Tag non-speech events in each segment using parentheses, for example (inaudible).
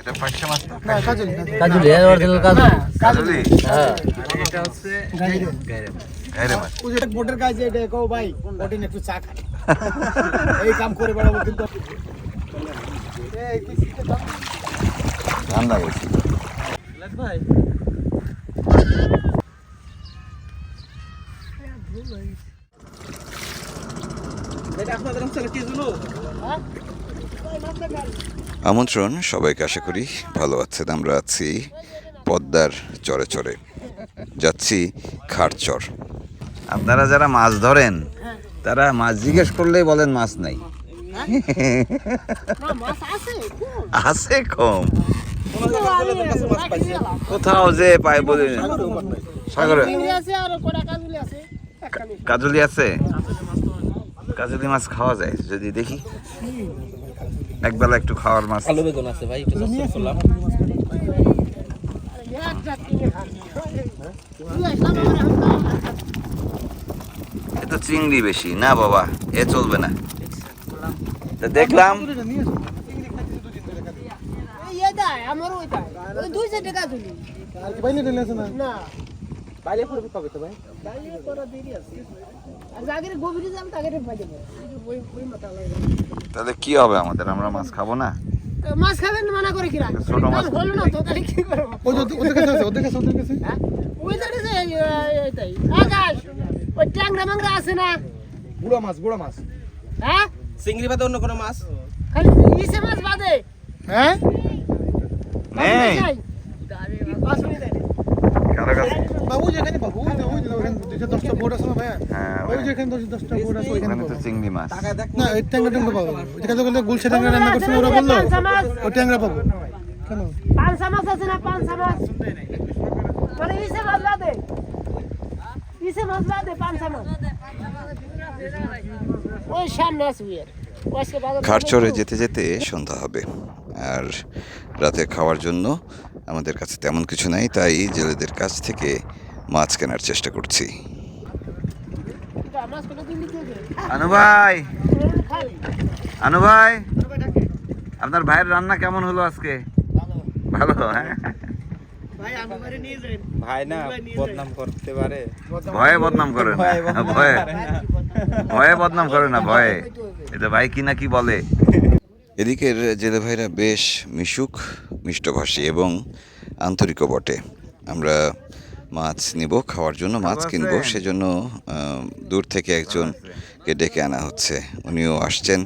এটা পাকশা মাছ না না কাজলি এর অরিজিনাল কাজুলি। কাজলি। হ্যাঁ। গাইরে মাছ ওই যে বোটের কাছে এটা কও ভাই ওটা নিয়ে একটু চা খাই এই কাম করে বেড়াবো কিন্তু। এই কিস্তিতে দাম ঠান্ডা বেশি ভাই এটা আপনাদের অঞ্চলে কি জুলু? আমন্ত্রণ, সবাইকে আশা করি ভালো আছেন, আমরা আছি পদ্মার চরে চরে। যাচ্ছি খারচর আপনারা যারা মাছ ধরেন, তারা মাছ জিজ্ঞেস করলেই বলেন মাছ নাই। আছে কম। কোথাও যে পাই বলি সাগরে। কাজলি আছে? কাজলি মাছ খাওয়া যায়, যদি দেখি। একবেলা একটু খাওয়ার মাছ। আলু বেগুন আছে ভাই একটু কষ্ট করলাম। এ তো চিংড়ি বেশি। না বাবা এ চলবে না। তা দেখলাম। আমার দুইশো টাকা না। বাইলে করবে কবে তো ভাই? বাইরে করা দেরি আছে। আর জাগের গভীরে যাম তাকে পাই ওই ওই মাথা লাগে তাহলে কি হবে আমাদের? আমরা মাছ খাব না? মাছ খাবেন মানা করে কিরা ছোট মাছ। হলো না তো তাহলে কি করব? ওই যে ওদের কাছে আছে ওদের কাছে ওদের কাছে। হ্যাঁ? ওই জায়গায় যে এইটাই আকাশ ওই ট্যাংরা ম্যাংরা আছে না? গুড়া মাছ গুড়া মাছ। হ্যাঁ? চিংড়ি বাদে অন্য কোনো মাছ? খালি ইসে মাছ বাদে। হ্যাঁ? নেই। কারও কাছে বাবু যেখানে বাবু ওই যে দশটা বোর্ড আছে না ভাইয়া? হ্যাঁ ওই যে এখানে দশ দশটা বোর্ড আছে ওইখানে ওখানে তো চিংড়ি মাছ। না এই ট্যাংরা ট্যাংরা পাবো। যে বলতে গুলশা ট্যাংরা রান্না করছিল ওরা বলল ওই ট্যাংরা পাবো। কেন? পাঁচা মাছ আছে না মাছ? মানে ইসে মাছ বাদে। ইসে মাছ বাদে পাঁচা মাছ। ওই সামনে আছে উইয়ার ওয়াসকে খারচরে যেতে যেতে সন্ধ্যা হবে আর রাতে খাওয়ার জন্য আমাদের কাছে তেমন কিছু নাই তাই জেলেদের কাছ থেকে মাছ কেনার চেষ্টা করছি। আনু ভাই! আনু ভাই! আপনার ভাইয়ের রান্না কেমন হলো আজকে? ভালো হ্যাঁ? ভাই না বদনাম করতে পারে। ভয়ে বদনাম করে না? ভয়ে ভয়ে বদনাম করে না ভয়ে? এটা ভাই কি না কি বলে? এদিকের জেলে ভাইরা বেশ মিশুক। মিষ্টভাষী এবং আন্তরিকও বটে। আমরা মাছ নিব খাওয়ার জন্য মাছ কিনবো। সেজন্য দূর থেকে একজনকে ডেকে আনা হচ্ছে। উনিও আসছেন।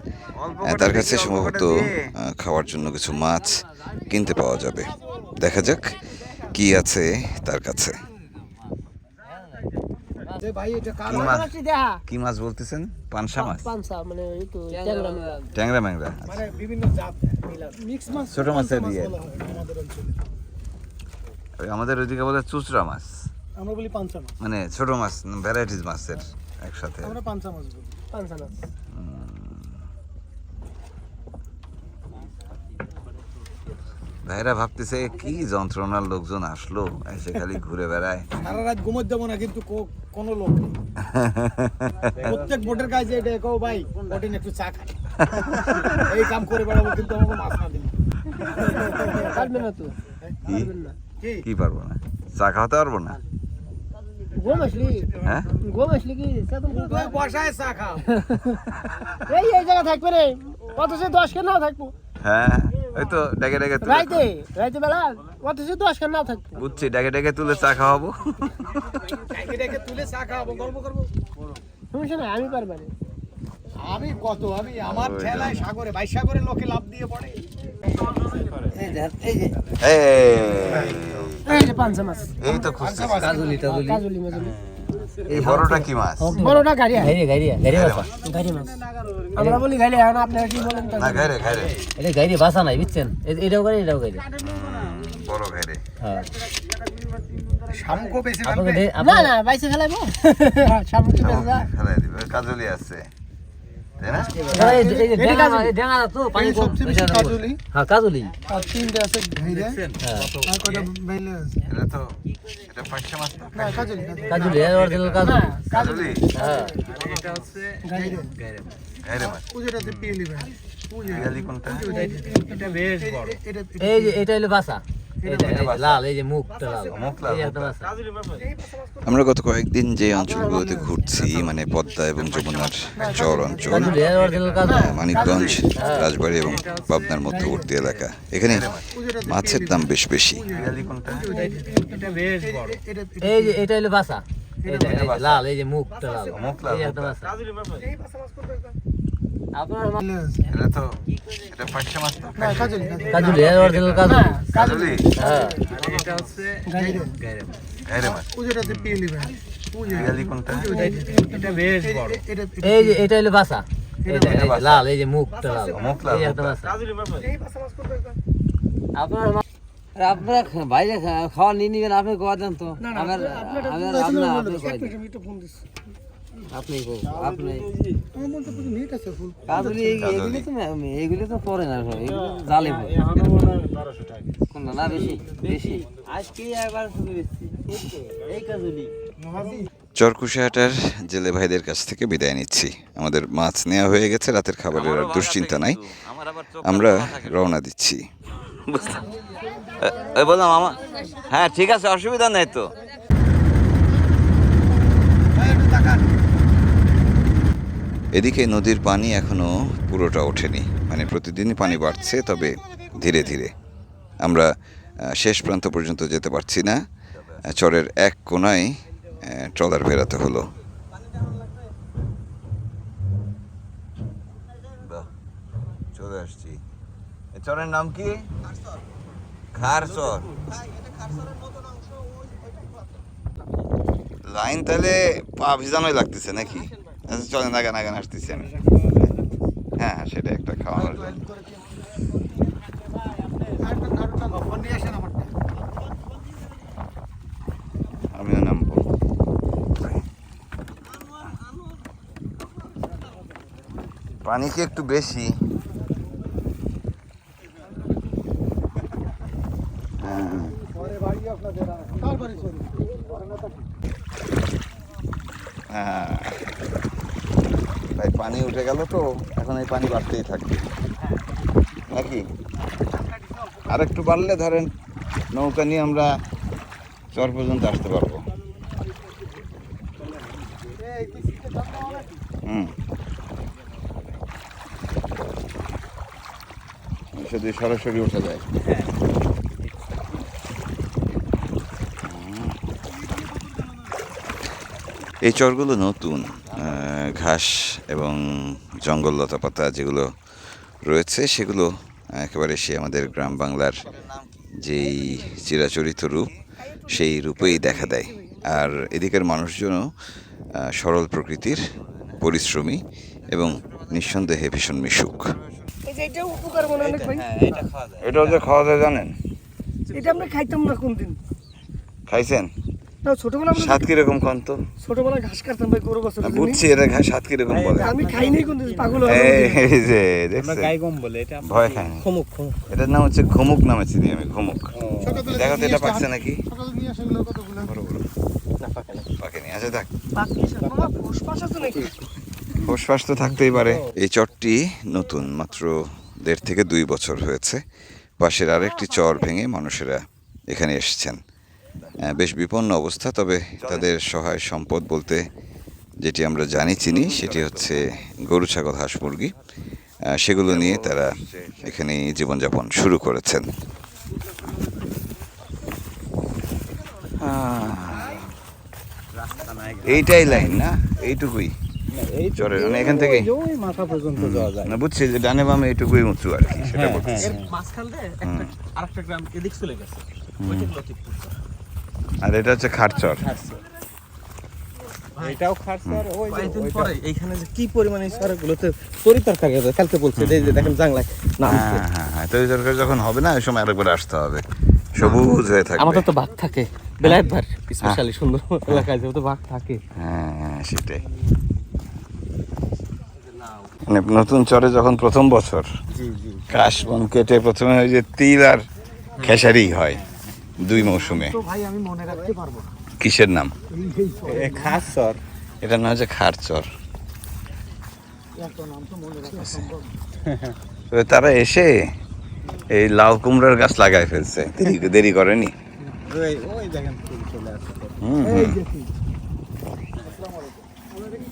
তার কাছে সম্ভবত খাওয়ার জন্য কিছু মাছ কিনতে পাওয়া যাবে। দেখা যাক কি আছে তার কাছে। কি মাছ? মাছটি দেখা কি মাছ বলতেছেন? পানসা মাছ? মানে ট্যাংরা ম্যাংরা মানে মিক্স মাছ ছোট মাছের দিয়ে। আমাদের অঞ্চলে। ওই আমাদের ওইদিকে বলে চুচরা মাছ। আমরা বলি পানসা মাছ। মানে ছোট মাছ ভ্যারাইটিস মাছের একসাথে। আমরা পানসা মাছ বলি। পানসা মাছ। ভাইরা ভাবতেছে কি যন্ত্রণার লোকজন আসলো? এসে খালি ঘুরে বেড়ায়। সারা রাত ঘুমোতে দেবো না কিন্তু কোনো লোক নেই। প্রত্যেক বোটের কাছে এটা কও ভাই ওটা একটু চা খাই। এই কাম করে বেড়াবো কিন্তু আমাকে মাছ না দিলে। পারবে না তো? কি? পারব না। চা খাওয়াতে পারব না? গোম আসলি? হ্যাঁ? কি? বসায় চা খাও। এই এই জায়গা থাকবে রে। অথচ দশ কেন থাকব? হ্যাঁ। ওই তো ডেকে ডেকে তুলে রাইতে রাইতে বেলা অথচ দশ কেন নাও থাকব বুঝছি ডেকে ডেকে তুলে চা খাওয়াবো। ডেকে ডেকে তুলে চা খাওয়াবো গল্প করব। সমস্যা নাই আমি পারব না। আমি কত আমি আমার ঠেলায় সাগরে ভাই সাগরে লোকে লাভ দিয়ে পড়ে। এই এই যে। পাঁচা মাছ এই তো খুঁজছি কাজুলি টাজুলি। কাজুলি মাজুলি। এই বড়টা কি মাছ? বড়টা গাড়িয়া। গাড়িয়া গাড়িয়া গাড়িয়া মাছ। গাড়িয়া মাছ। আমরা বলি গাড়িয়া এখন আপনারা কি বলেন না গাড়িয়া গাড়িয়া এটা গাড়িয়া ভাষা নাই বুঝছেন? এটাও গাড়ি এটাও গাড়ি। বড় ঘাইরে হ্যাঁ। শামুকও বেশি না না বাইসে খেলাবো (laughs) শামকো বেশি খেলাই দিবে। কাজলি আছে। তাই না। হ্যাঁ হ্যাঁ। এটা কাজলি হ্যাঁ ঘাইরে ঘাইরে মাছ। ওই যেটাতে পিএলি ভাই পিয়ালি কোনটা? এই যে এটা হলো বাসা। আমরা গত কয়েকদিন যে অঞ্চলগুলোতে ঘুরছি মানে পদ্মা এবং যমুনার চর অঞ্চল কাজু মানিকগঞ্জ রাজবাড়ি এবং পাবনার মধ্যবর্তী এলাকা। এখানে মাছের দাম বেশ বেশি। এটা হলো বাসা। এটা এই যে লাল এই যে মুখটা লাল। মুখ লাল, এটা হলো বাসা। লাল এই যে মুখটা লাল। মুখ লাল, এই মুখ একটা লাল। বাসা। আপনার আপনারা বাইরে খাওয়া নিয়ে নিবেন আপনি গোয়া দেন তো। আমার আমার আপনার আপনি গোয়া দেন আপনি গো আপনি। এগুলি তো এগুলি তো পরে না সব, জালে পড়ে। কোনটা? না বেশি বেশি। আজকে একবার শুধু বেশি এই কাজুলি। চরকুশাহাটার জেলে ভাইদের কাছ থেকে বিদায় নিচ্ছি। আমাদের মাছ নেওয়া হয়ে গেছে রাতের খাবারের আর দুশ্চিন্তা নাই। আমরা রওনা দিচ্ছি। বললাম আমার হ্যাঁ ঠিক আছে অসুবিধা নেই তো। এদিকে নদীর পানি এখনও পুরোটা ওঠেনি। মানে প্রতিদিনই পানি বাড়ছে তবে ধীরে ধীরে। আমরা শেষ প্রান্ত পর্যন্ত যেতে পারছি না। চরের এক কোনায় ট্রলার বেরাতে হলো। চলে আসছি। চরের নাম কি? খার চর লাইন তাহলে পা ভিজানোই লাগতেছে নাকি? আচ্ছা, চলেন আগান আগান আসতেছি আমি। হ্যাঁ হ্যাঁ সেটা একটা খাওয়ানোর জন্য। নামবো পানি কি একটু বেশি? হ্যাঁ। ভাই, পানি উঠে গেল তো, এখন এই পানি বাড়তেই থাকবে। নাকি? আর একটু বাড়লে ধরেন নৌকা নিয়ে আমরা চর পর্যন্ত আসতে পারব। হুম। সরাসরি উঠে যায়। এই চরগুলো নতুন। ঘাস এবং জঙ্গল লতাপাতা যেগুলো রয়েছে সেগুলো একেবারে সে আমাদের গ্রাম বাংলার যেই চিরাচরিত রূপ সেই রূপেই দেখা দেয়। আর এদিকের মানুষজনও সরল প্রকৃতির পরিশ্রমী এবং নিঃসন্দেহে ভীষণ মিশুক। এই এটা যে খাওয়া যায় জানেন? এটা আমরা খাইতাম না কোনদিন। খাইছেন? না ছোটবেলা স্বাদ কীরকম খান তো? ছোটবেলায় ঘাস কাটতাম ভাই গরু বছর বুঝছি এটা স্বাদ কীরকম বলে? আমি খাইনি কোনদিন পাগল এই যে দেখছেন গম বলে এটা ভয় খায় না। খমুক খমুক। এটার নাম হচ্ছে ঘুমুক নামে চিনি আমি ঘুমুক দেখো তো এটা পাকছে নাকি? বড় বড়। পাকেনি আচ্ছা দেখ বাকি আমার পুষ্পাস আছে নাকি? ফুসফাস তো থাকতেই পারে। এই চরটি নতুন মাত্র দেড় থেকে দুই বছর হয়েছে। পাশের আরেকটি চর ভেঙে মানুষেরা এখানে এসেছেন। বেশ বিপন্ন অবস্থা তবে তাদের সহায় সম্পদ বলতে যেটি আমরা জানি চিনি সেটি হচ্ছে গরু ছাগল হাঁস মুরগি। সেগুলো নিয়ে তারা এখানে জীবনযাপন শুরু করেছেন। এইটাই লাইন না? এইটুকুই। চরের মানে এখান থেকে মাথা পর্যন্ত যাওয়া যায়। না বুঝছি যে ডানে বামে এইটুকুই উঁচু আর কি সেটা বলছি মাঝখান দিয়ে একটা আরেকটা গ্রাম এদিক চলে গেছে। ওইটা লতিফপুর। আর এটা হচ্ছে খাটচর এটাও খার্সার ওই যে পরে এইখানে যে কি পরিমাণে সরগুলোতে তরি তরকারি কালকে বলছে এই যে দেখেন জাংলায় নামছে। হ্যাঁ হ্যাঁ হ্যাঁ তৈরি তরকারি যখন হবে না ওই সময় আরেকবার আসতে হবে। সবুজ হয়ে থাকবে। আমাদের তো ভাগ থাকে বেলায়েত ভার স্পেশালি সুন্দর এলাকায় যেহেতু ভাগ থাকে। হ্যাঁ হ্যাঁ সেটাই। মানে নতুন চরে যখন প্রথম বছর কাশ বন কেটে প্রথমে ওই যে তিল আর খেসারি হয়। দুই মৌসুমে। তো ভাই আমি মনে রাখতে পারব না। কিসের নাম? খাসর এটার নাম হচ্ছে খারচর এত নাম তো মনে রাখা সম্ভব না। তো তারা এসে এই লাউ কুমড়োর গাছ লাগাই ফেলছে। দেরি দেরি করেনি? ওই ওই দেখেন ফুল চলে আসছে। হুম, হুম।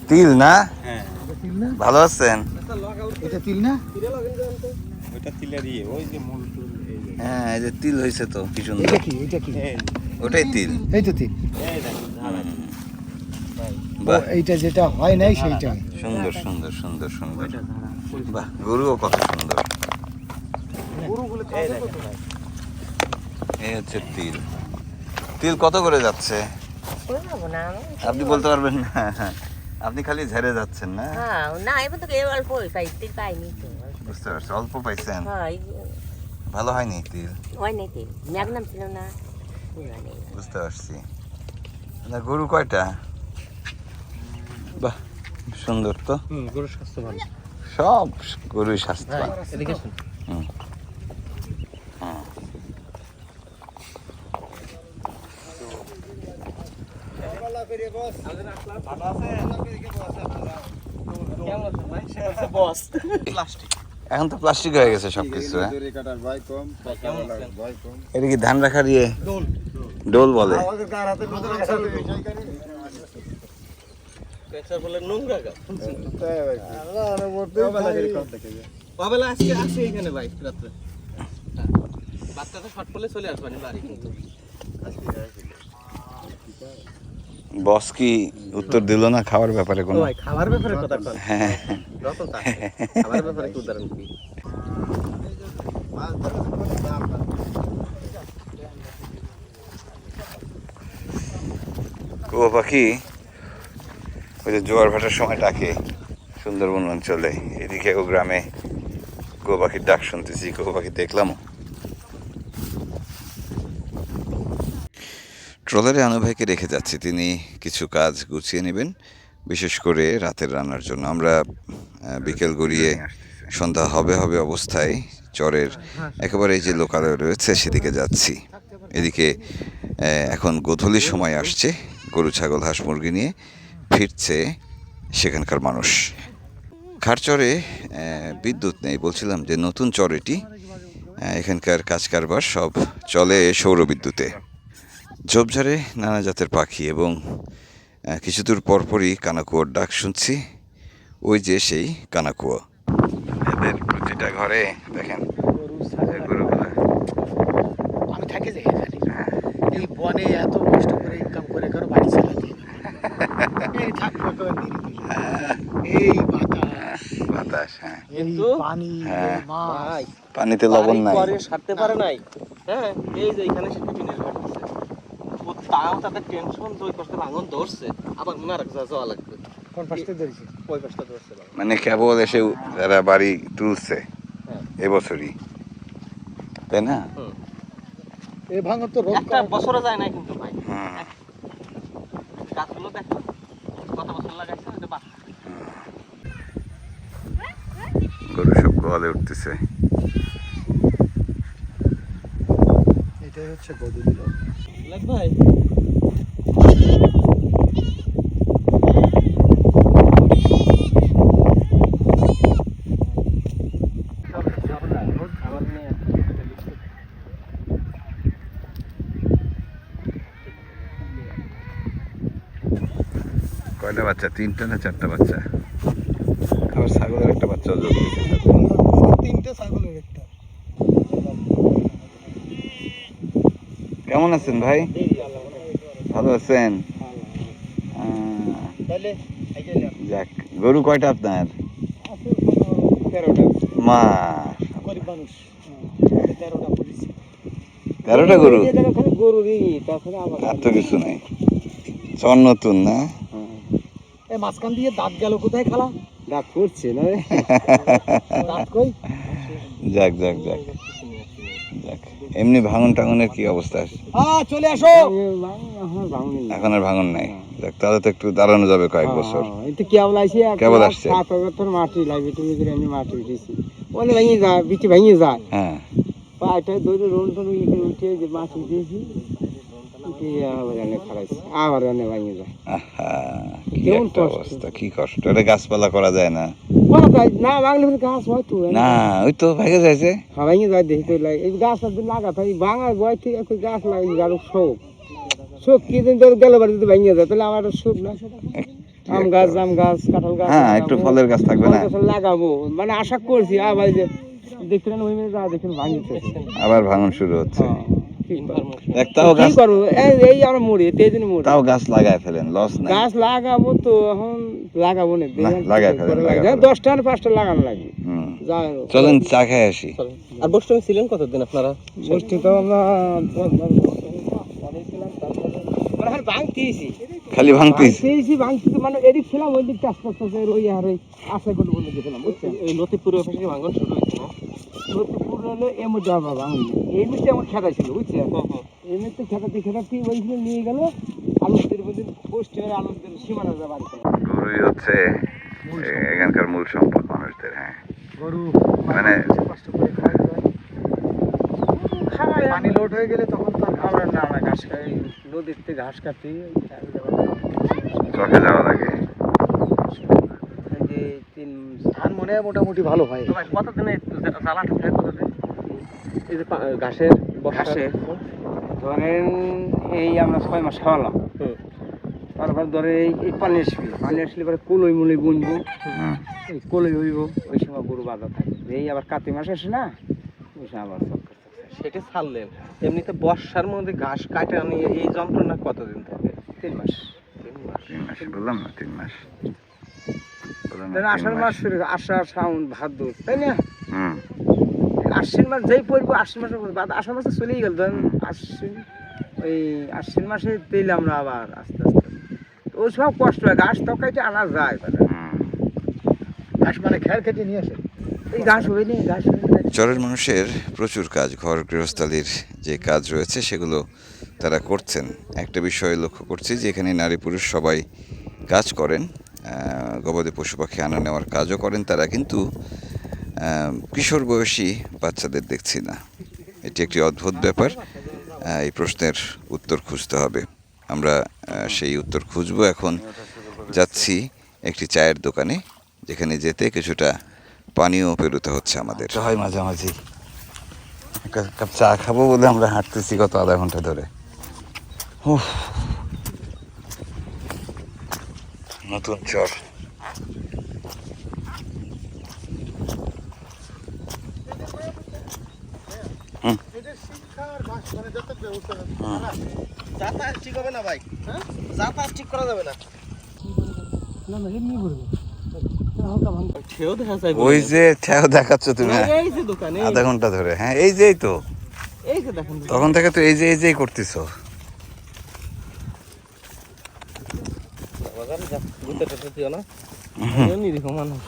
তিল। না? ভালো আছেন? এটা তিল না? ওইটা তিলেরই ওই যে মূল হ্যাঁ এই যে তিল হয়েছে তো কি সুন্দর। এটা কি এটা কি? ওটাই তিল। এই তো তিল। এইটা যেটা হয় নাই সেইটা সুন্দর সুন্দর সুন্দর সুন্দর। বাহ গরুও কত সুন্দর। এই হচ্ছে তিল। তিল কত করে যাচ্ছে। আপনি বলতে পারবেন না। আপনি খালি ঝেড়ে যাচ্ছেন না? হ্যাঁ না এবার তো পাইতে পাইনি বুঝতে পারছি অল্প পাইছেন। হ্যাঁ এই ভালো হয়নি তিল? হয় নাই তেল। ম্যাগনাম ছিল না। বুঝতে পারছি। না গরু কয়টা? বাহ সুন্দর তো। হুম গরুর স্বাস্থ্য ভালো। সব গরুই শুন হুম। হুম। বস। (laughs) প্লাস্টিক এখন তো প্লাস্টিক হয়ে গেছে সবকিছু হ্যাঁ? কেমন আছেন? এটা কি ধান রাখার ইয়ে? ডোল বলে। নোংরা গা বাবেলা এখানে ভাই রাত্রে। হ্যাঁ। বাচ্চাটা শর্ট করলে চলে আসবানি বাড়ি। কিন্তু বস কি উত্তর দিল না খাওয়ার ব্যাপারে কোনো। খাবার ব্যাপারে কথা কন। হ্যাঁ। রতন ব্যাপারে কি উদাহরণ কি? কুয়ো পাখি ওই যে জোয়ার ভাটার সময় ডাকে সুন্দরবন অঞ্চলে। এদিকে ও গ্রামে কুয়ো পাখির ডাক শুনতেছি কুয়ো পাখি দেখলাম। ট্রলারে আনু ভাইকে রেখে যাচ্ছি। তিনি কিছু কাজ গুছিয়ে নেবেন বিশেষ করে রাতের রান্নার জন্য। আমরা বিকেল গড়িয়ে সন্ধ্যা হবে হবে অবস্থায় চরের একেবারে যে লোকালয় রয়েছে সেদিকে যাচ্ছি। এদিকে এখন গোধূলি সময় আসছে গরু ছাগল হাঁস মুরগি নিয়ে ফিরছে সেখানকার মানুষ। খারচরে বিদ্যুৎ নেই। বলছিলাম যে নতুন চর এটি। এখানকার কাজ কারবার সব চলে সৌর বিদ্যুতে ঝোপঝাড়ে নানা জাতের পাখি এবং কিছু দূর পরপরই কানাকুয়োর ডাক শুনছি। ওই যে সেই কানাকুয়ো। এদের প্রতিটা ঘরে দেখেন আমি থাকি যাই এখানে। এই বনে এত কষ্ট করে ইনকাম করে কারও বাড়ি চালাতে এই বাতাস। বাতাস হ্যাঁ। কিন্তু? পানি হ্যাঁ। পানিতে লবণ নাই। সারতে পারে নাই। হ্যাঁ এই যে এখানে সে টিফিনের ঘর দিছে ও তাও তাদের টেনশন যে ওই পাশে ভাঙন ধরছে। আবার মনে রাখছে যাওয়া লাগবে। কোন পাশে ধরেছি? ওই পাশটা ধরছে মানে কেবল এসে যারা বাড়ি তুলছে হ্যাঁ। এবছরই। তাই না? এই ভাঙর তো একটা বছরে যায় না কিন্তু ভাই। হুম। গাছগুলো দেখো। কত বছর লাগাইছে ওই বাহ গরু সব গোয়ালে উঠতেছে। এটাই হচ্ছে গদুলি ভাই? কয়টা বাচ্চা? তিনটা না চারটা বাচ্চা? আবার ছাগলের একটা বাচ্চা যোগ দিয়েছে সাথে। তিনটে ছাগলের একটা কেমন আছেন ভাই? ভালো আছেন? যাক গরু কয়টা আপনার? মা মানুষ। তেরোটা গরু? আর তো কিছু নাই। চর নতুন না? এই মাঝখান দিয়ে দাঁত গেল কোথায় খালা? দাঁত না? দাঁত কই? যাক যাক যাক। এমনি ভাঙন টাঙনের কি অবস্থা আ চলে আসো। এখন আর ভাঙন নাই। দেখ তাহলে তো একটু দাঁড়ানো যাবে কয়েক বছর। এটা কেবল আসি কেবল আসছে। সাত বছর মাটি লাগবে তুমি করে আমি মাটি উঠেছি অনেক ভেঙে যায় বিটি ভেঙে যায়। হ্যাঁ। পাটা ধরে রোল টোল উঠে যে মাটি উঠেছি কি কষ্ট। অবস্থা কি কষ্ট? এটা গাছপালা করা যায় না। না বাংলা ফের গাছ হয়তো না ওই তো ভেঙে যাইছে হাওয়াই যায় দেখি তো লাগে এই গাছ লাগা তাই বাঙা বয় থেকে একটু গাছ লাগাই গাড়ো শোক। শোক কি দিন তোর গেল বাড়ি যদি ভেঙে যায় তাহলে আমার শোক না? আম গাছ জাম গাছ কাঁঠাল গাছ হ্যাঁ একটু ফলের গাছ থাকবে না? লাগাবো। মানে আশা করছি আবার যে দেখলেন ওই মেয়ে যা দেখেন ভাঙিতে আবার ভাঙন শুরু হচ্ছে। হ্যাঁ, কি করব? দেখ গাছ করব? এই এই আমরা মরি এই দিন মরি তাও গাছ লাগায় ফেলেন লস নাই। গাছ লাগাবো তো এখন লাগাবো না না, ফেলেন, লাগাই দশটা না পাঁচটা লাগানো লাগবে চলেন চা খেয়ে আসি। আর বৈষ্ণবী ছিলেন কতদিন আপনারা? তো আমরা ভাঙতেছি খালি ভাঙতিস ভাঙতেছি ভাঙতেছি মানে এদিক ছিলাম ওই দিকটা আস্তে আস্তে আস্তে ওই আর ওই আশা করে বলে গেছিলাম বুঝছেন? এই লতিপুর অফিসে ভাঙন শুরু হয়েছে না লতিপুর হলো এ মধ্যে আবার ভাঙলি। এই মধ্যে আমার খেতা ছিল বুঝছেন? এই খেতাতে খেতাতে ওইখানে নিয়ে গেল আলুদের মধ্যে হয়ে আলুদের সীমানা যা বাড়ি গরুই হচ্ছে এখানকার মূল সম্পদ মানুষদের হ্যাঁ। গরু মানে কষ্ট করে খায় খাওয়াই পানি লোড হয়ে গেলে তখন তো আমরা না আমরা ঘাস খাই নদীর থেকে ঘাস কাটি চকে যাওয়া লাগে এই যে তিন ধান মনে হয় মোটামুটি ভালো হয়। কতদিনে জ্বালাটা থাকে কতদিন এই যে ঘাসের ঘাসের? ধরেন এই আমরা ছয় মাস খাওয়ালাম। তারপর ধরে এই পানি আসবি। পানি আসলে পরে কলই মুলই বুনবো। এই কলই হইব ওই সময় গরু বাঁধা থাকে এই আবার কাতি মাস আসে না ওই সময় আবার। সেটা ছাড়লেন। এমনিতে বর্ষার মধ্যে ঘাস কাটা নিয়ে এই যন্ত্রণা কতদিন থাকে? তিন মাস। তিন মাস। তিন মাস বললাম না তিন মাস। আষাঢ় মাস। শুরু আষাঢ় শ্রাবণ ভাদ্র তাই না? হুম। আশ্বিন মাস যেই পড়ব আশ্বিন মাসে বাদ আষাঢ় মাসে চলেই গেল। ধরেন আশ্বিন ওই আশ্বিন মাসে আবার আস্তে আস্তে তো ওই সব কষ্ট হয়। ঘাস তকাইতে আনা যায় মানে। ঘাস মানে খেতে নিয়ে আসে। এই ঘাস ঘাস চরের মানুষের প্রচুর কাজ। ঘর গৃহস্থালির যে কাজ রয়েছে সেগুলো তারা করছেন। একটা বিষয় লক্ষ্য করছি যে এখানে নারী পুরুষ সবাই কাজ করেন। গবাদি পশু পাখি আনা নেওয়ার কাজও করেন, তারা কিন্তু কিশোর বয়সী বাচ্চাদের দেখছি না। এটি একটি অদ্ভুত ব্যাপার। এই প্রশ্নের উত্তর খুঁজতে হবে। আমরা সেই উত্তর খুঁজবো। এখন যাচ্ছি একটি চায়ের দোকানে, যেখানে যেতে কিছুটা পানিও পেরোতে হচ্ছে আমাদের। হয় মাঝামাঝি। চা খাব বলে আমরা হাঁটতেছি গত আধা ঘণ্টা ধরে। নতুন চর। যাতায়াত ঠিক হবে না ভাই? হ্যাঁ যাতায়াত ঠিক করা যাবে না। না না এমনি করব খেয়েও দেখা যায় ওই যে ঠেও দেখাচ্ছ তুমি হ্যাঁ, এই যে দোকানে আধা ঘণ্টা ধরে হ্যাঁ এই যে এই তো। এই যে দেখেন। তখন থেকে তো এই যে এই যেই করতেছো বাজারে যা গুতে না। নিরীহ মানুষ।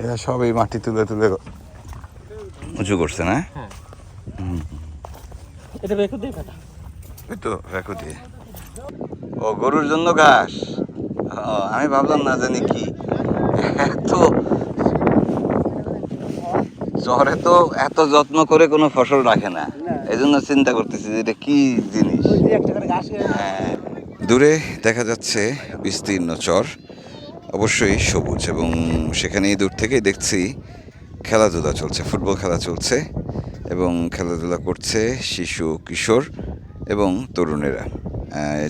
এরা সব এই মাটি তুলে তুলে উঁচু করছে না? এটা বের দিয়ে কাটা ওই তো দিয়ে। ও গরুর জন্য ঘাস? আমি ভাবলাম না জানি কি। এত জ্বরে তো এত যত্ন করে কোনো ফসল রাখে না। এই জন্য চিন্তা করতেছি যে এটা কি জিনিস? হ্যাঁ। দূরে দেখা যাচ্ছে বিস্তীর্ণ চর অবশ্যই সবুজ এবং সেখানেই দূর থেকেই দেখছি খেলাধুলা চলছে ফুটবল খেলা চলছে এবং খেলাধুলা করছে শিশু কিশোর এবং তরুণেরা।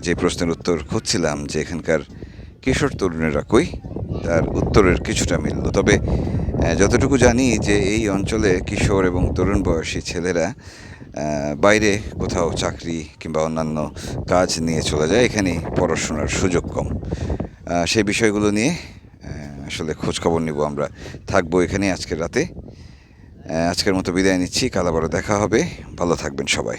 যে প্রশ্নের উত্তর খুঁজছিলাম যে এখানকার কিশোর তরুণেরা কই তার উত্তরের কিছুটা মিলল। তবে যতটুকু জানি যে এই অঞ্চলে কিশোর এবং তরুণ বয়সী ছেলেরা বাইরে কোথাও চাকরি কিংবা অন্যান্য কাজ নিয়ে চলে যায় এখানে পড়াশোনার সুযোগ কম। সেই বিষয়গুলো নিয়ে আসলে খোঁজখবর নিব আমরা। থাকব এখানে আজকের রাতে। আজকের মতো বিদায় নিচ্ছি, কাল আবারও দেখা হবে। ভালো থাকবেন সবাই।